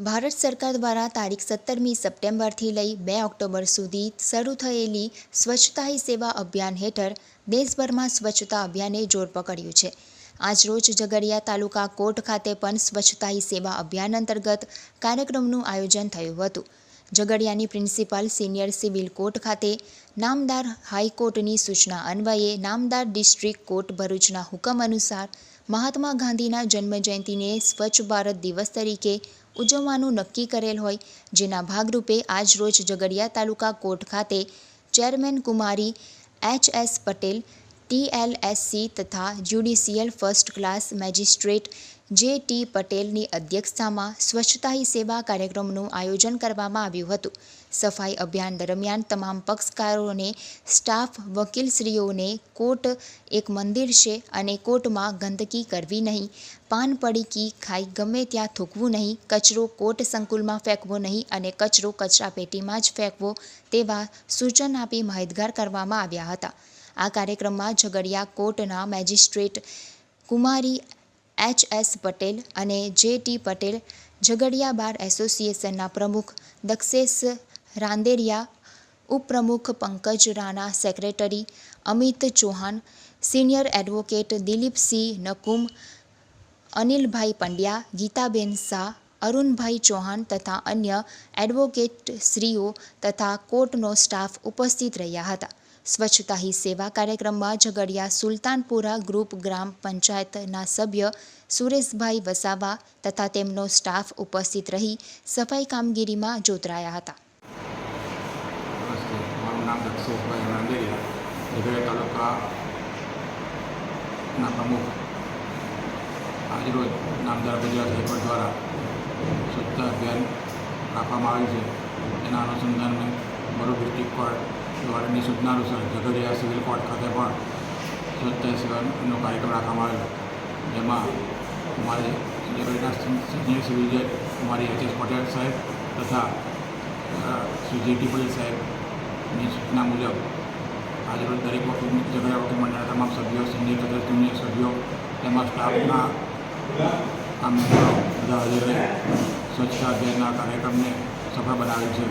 ભારત સરકાર દ્વારા તારીખ સત્તરમી સપ્ટેમ્બરથી લઈ બે ઓક્ટોબર સુધી શરૂ થયેલી સ્વચ્છતા હી સેવા અભિયાન હેઠળ દેશભરમાં સ્વચ્છતા અભિયાને જોર પકડ્યું છે. આજરોજ ઝઘડિયા તાલુકા કોર્ટ ખાતે પણ સ્વચ્છતા હી સેવા અભિયાન અંતર્ગત કાર્યક્રમનું આયોજન થયું હતું. ઝઘડિયાની પ્રિન્સિપાલ સિનિયર સિવિલ કોર્ટ ખાતે નામદાર હાઈકોર્ટની સૂચના અન્વયે નામદાર ડિસ્ટ્રિક્ટ કોર્ટ ભરૂચના હુકમ અનુસાર મહાત્મા ગાંધીના જન્મજયંતિને સ્વચ્છ ભારત દિવસ તરીકે ઉજવવાનું નક્કી કરેલ હોય, જેના ભાગરૂપે આજરોજ ઝઘડિયા તાલુકા કોર્ટ ખાતે ચેરમેન કુમારી એચ એસ પટેલ ટીએલએસસી તથા judicial first class magistrate J T પટેલની અધ્યક્ષતામાં સ્વચ્છતા સેવા કાર્યક્રમનું આયોજન કરવામાં આવ્યું હતું. સફાઈ અભિયાન દરમિયાન તમામ પક્ષકારોને, સ્ટાફ, વકીલશ્રીઓને કોર્ટ એક મંદિર છે અને કોર્ટમાં ગંદકી કરવી નહીં, પાન પડીકી ખાઈ ગમે ત્યાં થૂકવું નહીં, કચરો કોર્ટ સંકુલમાં ફેંકવો નહીં અને કચરો કચરાપેટીમાં જ ફેંકવો તેવા સૂચન આપી માહિતગાર કરવામાં આવ્યા હતા. આ કાર્યક્રમમાં ઝઘડિયા કોર્ટના મેજિસ્ટ્રેટ કુમારી એચ એસ પટેલ અને જે ટી પટેલ, ઝઘડિયા બાર એસોસિએશનના પ્રમુખ દક્ષેશ રાંદેરિયા, ઉપપ્રમુખ Pankaj Rana, secretary Amit Chauhan, senior advocate Dilipsinh Nakum, Anilbhai Pandya, Gitaben Shah Arunbhai Chauhan તથા અન્ય એડવોકેટશ્રીઓ તથા કોર્ટનો સ્ટાફ ઉપસ્થિત રહ્યા હતા. સ્વચ્છતા હી સેવા કાર્યક્રમમાં ઝઘડિયા સુલતાનપુરા ગ્રુપ ગ્રામ પંચાયતના સભ્ય સુરેશભાઈ વસાવા તથા તેમનો સ્ટાફ ઉપસ્થિત રહી સફાઈ કામગીરીમાં જોતરાયા હતા. તાલુકાના આજરોજ નામદાર ગુજરાત હાઈકોર્ટ દ્વારા સ્વચ્છતા અભિયાન રાખવામાં આવ્યું છે. એના અનુસંધાને ભરૂચ ડિસ્ટ્રિક્ટ કોર્ટ દ્વારાની સૂચના અનુસાર ઝઘડિયા સિવિલ કોર્ટ ખાતે પણ સ્વચ્છતા સેવાનો કાર્યક્રમ રાખવામાં આવેલો. જેમાં અમારી ઝઘડિયા સિનિયર સિવિલ જજ અમારી એચ પટેલ સાહેબ તથા જે પટેલ સાહેબની સૂચના મુજબ આજરોજ દરેક વખત ઝઘડિયા વખત મંડળના તમામ સભ્યો, સિનિયર તથા જુનિયર સભ્યો તેમજ સ્ટાફના આ મેમ્બરો બધા હાજર સ્વચ્છતા અભિયાનના કાર્યક્રમને સફળ બનાવે છે.